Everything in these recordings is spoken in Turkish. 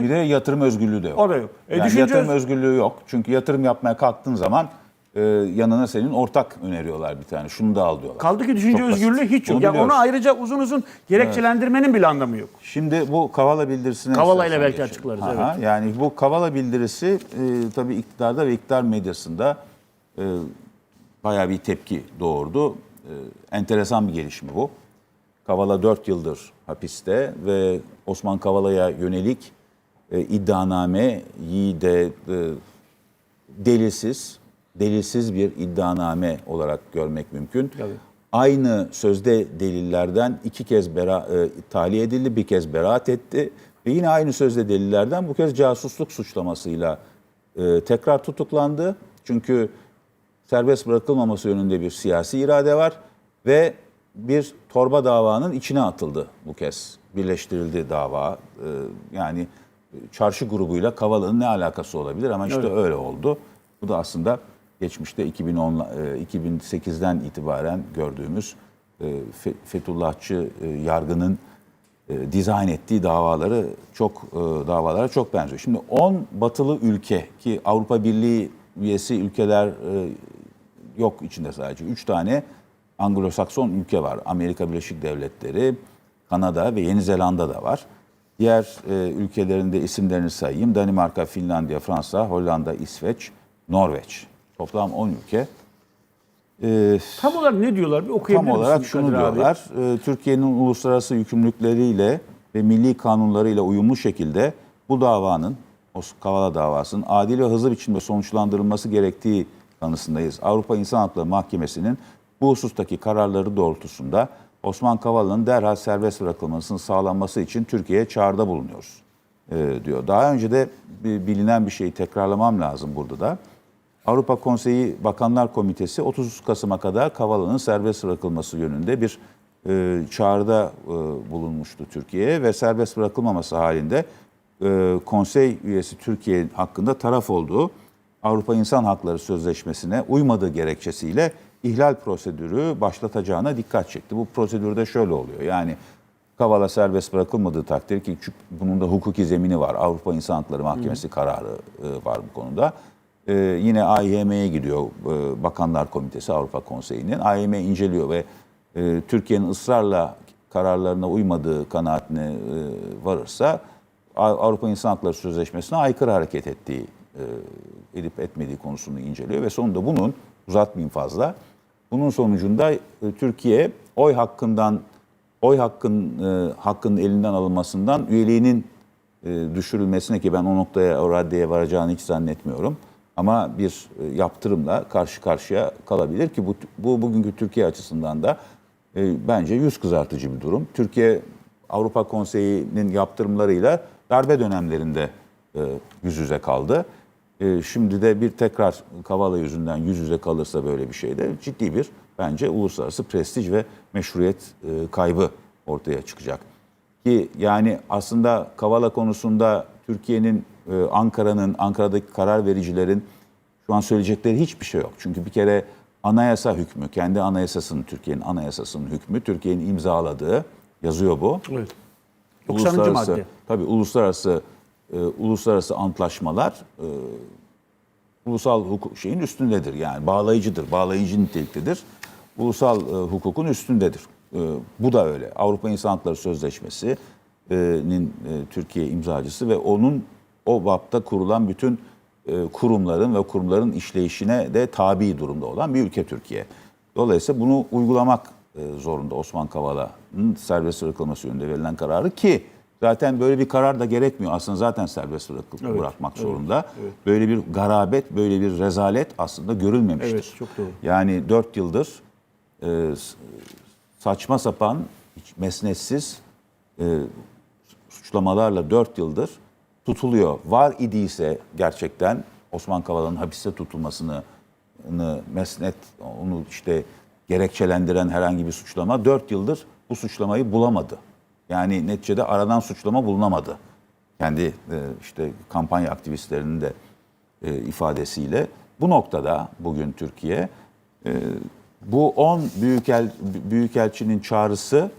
Bir de yatırım özgürlüğü de yok. O da yok. E, yani düşünce yatırım öz- özgürlüğü yok. Çünkü yatırım yapmaya kalktığın zaman e, yanına senin ortak öneriyorlar bir tane. Şunu da al diyorlar. Kaldı ki düşünce Çok basit. özgürlüğü hiç yok. Bunu Yani onu ayrıca uzun uzun gerekçelendirmenin bile anlamı yok. Şimdi bu Kavala bildirisine Kavala ile belki geçelim. açıklarız, Aha, Yani bu Kavala bildirisi e, tabii iktidarda ve iktidar medyasında e, bayağı bir tepki doğurdu. E, enteresan bir gelişme bu. Kavala 4 yıldır hapiste ve Osman Kavala'ya yönelik e, iddianameyi de e, delilsiz, delilsiz bir iddianame olarak görmek mümkün. Tabii. Aynı sözde delillerden iki kez bera, e, tahliye edildi, bir kez beraat etti. Ve yine aynı sözde delillerden bu kez casusluk suçlamasıyla e, tekrar tutuklandı. Çünkü serbest bırakılmaması yönünde bir siyasi irade var ve bir torba davanın içine atıldı bu kez. Birleştirildi dava. E, yani çarşı grubuyla Kavala'nın ne alakası olabilir ama işte öyle oldu. Bu da aslında geçmişte 2010 e, 2008'den itibaren gördüğümüz e, Fe- Fethullahçı e, yargının e, dizayn ettiği davaları çok e, davalara çok benziyor. Şimdi 10 batılı ülke ki Avrupa Birliği üyesi ülkeler e, yok içinde sadece 3 tane Anglo-Sakson ülke var. Amerika Birleşik Devletleri, Kanada ve Yeni Zelanda da var. Diğer e, ülkelerin de isimlerini sayayım. Danimarka, Finlandiya, Fransa, Hollanda, İsveç, Norveç. Toplam 10 ülke. E, Tam olarak ne diyorlar? Bir okuyabilir Tam olarak şunu Kadir diyorlar. e, Türkiye'nin uluslararası yükümlülükleriyle ve milli kanunlarıyla uyumlu şekilde bu davanın, o Kavala davasının adil ve hızlı biçimde sonuçlandırılması gerektiği kanısındayız. Avrupa İnsan Hakları Mahkemesi'nin bu husustaki kararları doğrultusunda Osman Kavala'nın derhal serbest bırakılmasının sağlanması için Türkiye'ye çağrıda bulunuyoruz e, diyor. Daha önce de bilinen bir şeyi tekrarlamam lazım burada da. Avrupa Konseyi Bakanlar Komitesi 30 Kasım'a kadar Kavala'nın serbest bırakılması yönünde bir e, çağrıda e, bulunmuştu Türkiye'ye ve serbest bırakılmaması halinde e, konsey üyesi Türkiye hakkında taraf olduğu Avrupa İnsan Hakları Sözleşmesi'ne uymadığı gerekçesiyle ihlal prosedürü başlatacağına dikkat çekti. Bu prosedürde şöyle oluyor. Yani Kavala serbest bırakılmadığı takdirde ki bunun da hukuki zemini var. Avrupa İnsan Hakları Mahkemesi kararı e, var bu konuda. E, yine AİHM'ye gidiyor e, Bakanlar Komitesi Avrupa Konseyi'nin. AİHM inceliyor ve e, Türkiye'nin ısrarla kararlarına uymadığı kanaatine e, varırsa Avrupa İnsan Hakları Sözleşmesi'ne aykırı hareket ettiği e, edip etmediği konusunu inceliyor ve sonunda bunun uzatmayayım fazla. Bunun sonucunda e, Türkiye oy hakkından oy hakkın e, hakkının elinden alınmasından üyeliğinin e, düşürülmesine ki ben o noktaya o raddeye varacağını hiç zannetmiyorum. Ama bir e, yaptırımla karşı karşıya kalabilir ki bu, bu bugünkü Türkiye açısından da e, bence yüz kızartıcı bir durum. Türkiye Avrupa Konseyi'nin yaptırımlarıyla darbe dönemlerinde e, yüz yüze kaldı. E, şimdi de bir tekrar Kavala yüzünden yüz yüze kalırsa böyle bir şeyde ciddi bir bence uluslararası prestij ve meşruiyet e, kaybı ortaya çıkacak. Ki yani aslında Kavala konusunda Türkiye'nin, e, Ankara'nın, Ankara'daki karar vericilerin şu an söyleyecekleri hiçbir şey yok. Çünkü bir kere anayasa hükmü, kendi anayasasının, Türkiye'nin anayasasının hükmü, Türkiye'nin imzaladığı, yazıyor bu. Evet. 90. madde. Tabii uluslararası e, uluslararası antlaşmalar e, ulusal hukuk şeyin üstündedir. Yani bağlayıcıdır, bağlayıcı niteliktedir. Ulusal e, hukukun üstündedir. E, bu da öyle. Avrupa İnsan Hakları Sözleşmesi'nin e, Türkiye imzacısı ve onun o bapta kurulan bütün e, kurumların ve kurumların işleyişine de tabi durumda olan bir ülke Türkiye. Dolayısıyla bunu uygulamak e, zorunda Osman Kavala'nın serbest bırakılması yönünde verilen kararı ki zaten böyle bir karar da gerekmiyor. Aslında zaten serbest bırakıp bırakmak zorunda. Böyle bir garabet, böyle bir rezalet aslında görülmemiştir. Evet, çok doğru. Yani dört yıldır e, saçma sapan, hiç mesnetsiz e, suçlamalarla dört yıldır tutuluyor. Var idiyse gerçekten Osman Kavala'nın hapiste tutulmasını ını mesnet, onu işte gerekçelendiren herhangi bir suçlama dört yıldır bu suçlamayı bulamadı. Yani neticede aradan suçlama bulunamadı. Kendi e, işte kampanya aktivistlerinin de e, ifadesiyle. Bu noktada bugün Türkiye e, bu 10 büyükel, büyükelçinin çağrısı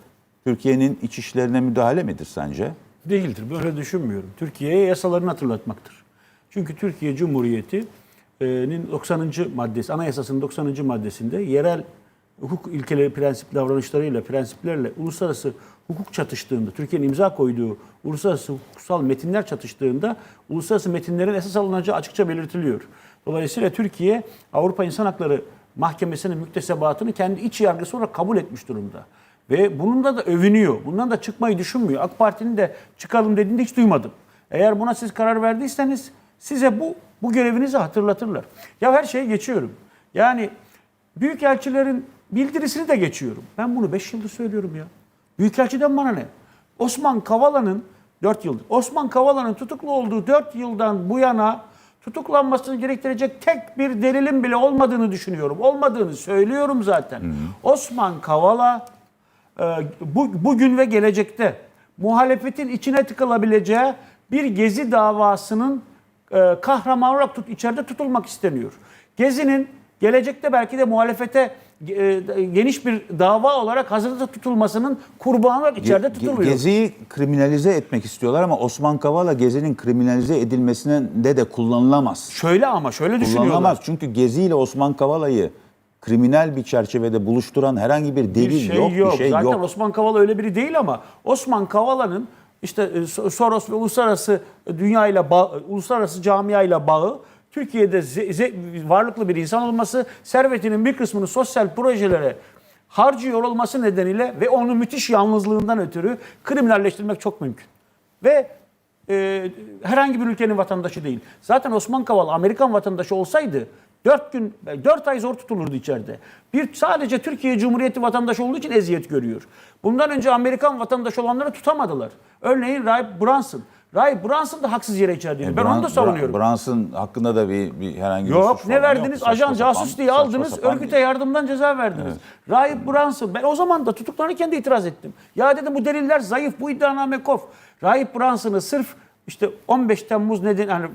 Türkiye'nin iç işlerine müdahale midir sence? Değildir. Böyle düşünmüyorum. Türkiye'ye yasalarını hatırlatmaktır. Çünkü Türkiye Cumhuriyeti'nin 90. maddesi, anayasasının 90. maddesinde yerel hukuk ilkeleri, prensip davranışlarıyla, prensiplerle uluslararası hukuk çatıştığında, Türkiye'nin imza koyduğu uluslararası hukuksal metinler çatıştığında uluslararası metinlerin esas alınacağı açıkça belirtiliyor. Dolayısıyla Türkiye Avrupa İnsan Hakları Mahkemesi'nin müktesebatını kendi iç yargısı olarak kabul etmiş durumda. Ve bununla da övünüyor. Bundan da çıkmayı düşünmüyor. AK Parti'nin de çıkalım dediğinde hiç duymadım. Eğer buna siz karar verdiyseniz size bu bu görevinizi hatırlatırlar. Ya her şeye geçiyorum. Yani büyükelçilerin bildirisini de geçiyorum. Ben bunu 5 yıldır söylüyorum ya. Büyükelçiden bana ne? Osman Kavala'nın 4 yıldır. Osman Kavala'nın tutuklu olduğu 4 yıldan bu yana tutuklanmasını gerektirecek tek bir delilin bile olmadığını düşünüyorum. Olmadığını söylüyorum zaten. Osman Kavala e, bu, bugün ve gelecekte muhalefetin içine tıkılabileceği bir gezi davasının e, kahramanı olarak tut, içeride tutulmak isteniyor. Gezi'nin gelecekte belki de muhalefete e, geniş bir dava olarak hazırda tutulmasının kurbanı olarak içeride Ge- tutuluyor. Gezi'yi kriminalize etmek istiyorlar ama Osman Kavala Gezi'nin kriminalize edilmesinde de kullanılamaz. Şöyle ama şöyle düşünüyorlar. Kullanılamaz çünkü Gezi ile Osman Kavala'yı kriminal bir çerçevede buluşturan herhangi bir delil bir şey yok, yok. bir şey Zaten yok. Osman Kavala öyle biri değil ama Osman Kavala'nın işte e, So- Soros ve uluslararası dünyayla bağ, uluslararası camiayla bağı Türkiye'de varlıklı bir insan olması, servetinin bir kısmını sosyal projelere harcıyor olması nedeniyle ve onu müthiş yalnızlığından ötürü kriminalleştirmek çok mümkün. Ve e, herhangi bir ülkenin vatandaşı değil. Zaten Osman Kavala Amerikan vatandaşı olsaydı 4 gün 4 ay zor tutulurdu içeride. Bir sadece Türkiye Cumhuriyeti vatandaşı olduğu için eziyet görüyor. Bundan önce Amerikan vatandaşı olanları tutamadılar. Örneğin Rahip Brunson. Rahip Brunson da haksız yere içerideydi. ben Bran- onu da savunuyorum. Brunson hakkında da bir, bir herhangi bir Yok ne verdiniz? Yok. Saçma Ajan sapan, casus diye saçma aldınız. sapan Örgüte değil. yardımdan ceza verdiniz. Rahip Brunson. Ben o zaman da tutuklanırken de itiraz ettim. Ya dedim bu deliller zayıf. Bu iddianame kof. Rahip Brunson'ı sırf işte 15 Temmuz neden yani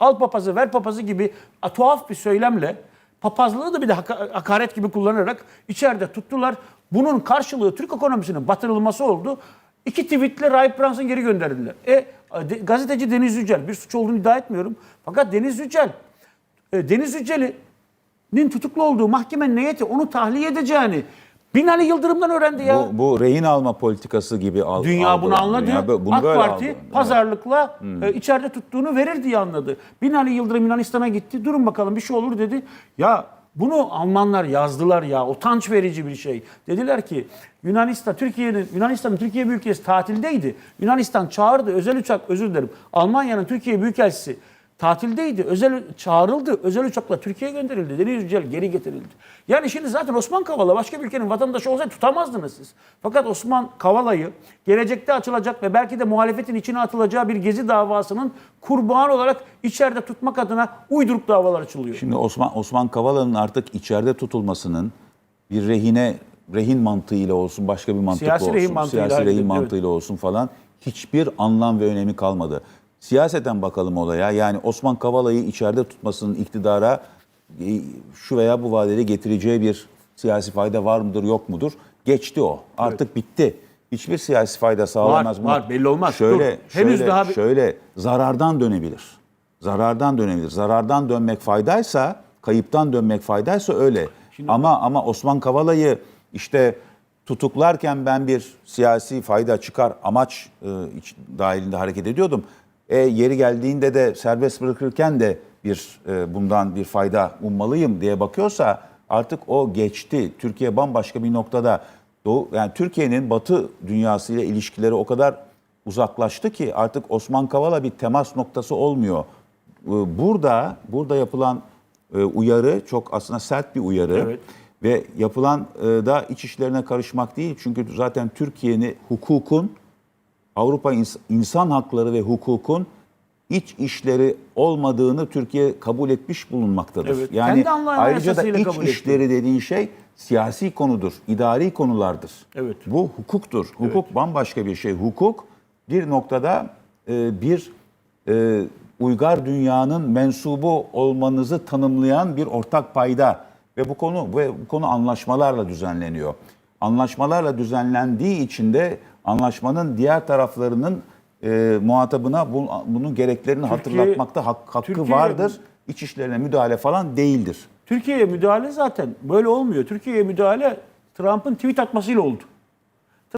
al papazı ver papazı gibi a, tuhaf bir söylemle papazlığı da bir de haka- hakaret gibi kullanarak içeride tuttular. Bunun karşılığı Türk ekonomisinin batırılması oldu. İki tweetle Rahip Brunson geri gönderdiler. E, gazeteci Deniz Yücel bir suç olduğunu iddia etmiyorum. Fakat Deniz Yücel e, Deniz Yücel'in tutuklu olduğu mahkemenin niyeti onu tahliye edeceğini Binali Yıldırım'dan öğrendi ya. Bu, bu rehin alma politikası gibi al, Dünya bunu algılandı. anladı. Dünya bunu AK böyle Parti. Evet. pazarlıkla e, içeride tuttuğunu verir diye anladı. Binali Yıldırım Yunanistan'a gitti. Durun bakalım bir şey olur dedi. Ya bunu Almanlar yazdılar ya. Utanç verici bir şey. Dediler ki Yunanistan Türkiye'nin Yunanistan'ın Türkiye Büyükelçisi tatildeydi. Yunanistan çağırdı özel uçak özür dilerim. Almanya'nın Türkiye Büyükelçisi tatildeydi. Özel çağrıldı. Özel uçakla Türkiye'ye gönderildi. Deniz Yücel geri getirildi. Yani şimdi zaten Osman Kavala başka bir ülkenin vatandaşı olsaydı tutamazdınız siz. Fakat Osman Kavala'yı gelecekte açılacak ve belki de muhalefetin içine atılacağı bir gezi davasının kurbanı olarak içeride tutmak adına uyduruk davalar açılıyor. Şimdi Osman Osman Kavala'nın artık içeride tutulmasının bir rehine rehin mantığıyla olsun başka bir mantıkla Siyasi olsun rehin siyasi rehin evet. mantığıyla olsun falan hiçbir anlam ve önemi kalmadı. Siyaseten bakalım olaya. Yani Osman Kavala'yı içeride tutmasının iktidara e, şu veya bu vadede getireceği bir siyasi fayda var mıdır yok mudur? Geçti o. Artık bitti. Hiçbir siyasi fayda sağlamaz. Var, Buna var, belli olmaz. Şöyle, Dur, henüz şöyle, daha bir- şöyle zarardan dönebilir. Zarardan dönebilir. Zarardan dönmek faydaysa, kayıptan dönmek faydaysa öyle. ama ama Osman Kavala'yı işte tutuklarken ben bir siyasi fayda çıkar amaç e, dahilinde hareket ediyordum. E, yeri geldiğinde de serbest bırakırken de bir e, bundan bir fayda ummalıyım diye bakıyorsa artık o geçti. Türkiye bambaşka bir noktada. Doğu, yani Türkiye'nin Batı dünyasıyla ilişkileri o kadar uzaklaştı ki artık Osman Kavala bir temas noktası olmuyor. Ee, Burada burada yapılan e, uyarı çok aslında sert bir uyarı Evet. ve yapılan e, da iç işlerine karışmak değil. Çünkü zaten Türkiye'nin hukukun Avrupa İns- İnsan Hakları ve Hukukun iç işleri olmadığını Türkiye kabul etmiş bulunmaktadır. Evet, Yani ayrıca da iç kabul etti. işleri dediğin şey siyasi konudur, idari konulardır. Evet. Bu hukuktur. Hukuk bambaşka bir şey. Hukuk bir noktada e, bir e, uygar dünyanın mensubu olmanızı tanımlayan bir ortak payda ve bu konu ve bu konu anlaşmalarla düzenleniyor. Anlaşmalarla düzenlendiği için de anlaşmanın diğer taraflarının e, muhatabına bu, bunun gereklerini hatırlatmakta hak, hakkı Türkiye- vardır. İç işlerine müdahale falan değildir. Türkiye'ye müdahale zaten böyle olmuyor. Türkiye'ye müdahale Trump'ın tweet atmasıyla oldu.